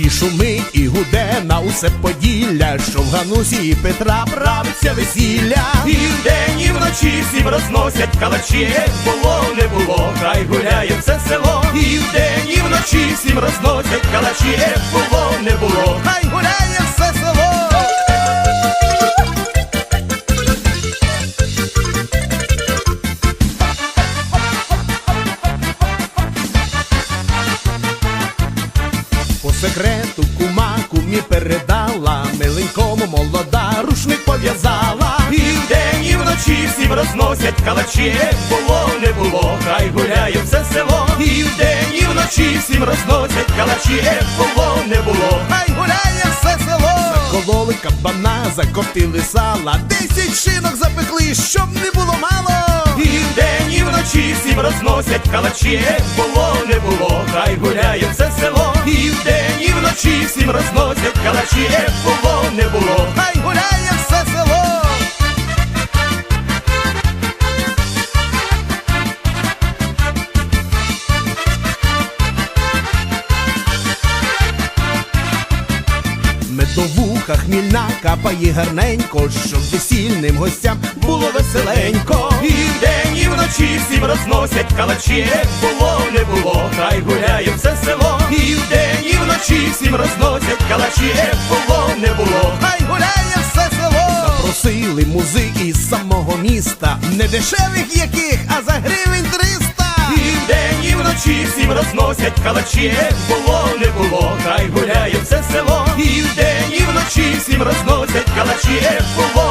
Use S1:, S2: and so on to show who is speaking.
S1: шумить і гуде на усе поділля, що в Ганусі і Петра правиться весілля.
S2: І вдень, і вночі всім розносять калачі, Як було, не було, хай гуляє все село. І вдень, і вночі всім розносять калачі, Як було, не було,
S1: Хай гуляє все секрету кума кумі передала, миленькому молода рушник пов'язала.
S2: І вдень, і вночі всім розносять калачі, було, не було, хай гуляє все село. І вдень, і вночі всім розносять калачі, було, не було.
S1: Хай гуляє все село. Закололи кабана, закоптили сала, десять шинок запекли, щоб не було мало.
S2: І вдень, і вночі всім розносять калачі, було, не було, хай гуляє все село. І вдень, вночі всім розносять калачі, Як було, не було.
S1: Хай гуляє все село. Медовуха хмільна капає гарненько, щоб весільним гостям було веселенько.
S2: І вдень, всім розносять калачі, Як було, не було, хай гуляє все село. І вдень, і вночі всім розносять калачі, Як було, не було.
S1: Хай гуляє все село. Запросили музики з самого міста, не дешевих яких, а за гривень триста.
S2: І вдень, і вночі всім розносять калачі, Як було, не було, хай гуляє все село. І вдень, і вночі всім розносять калачі, Як було,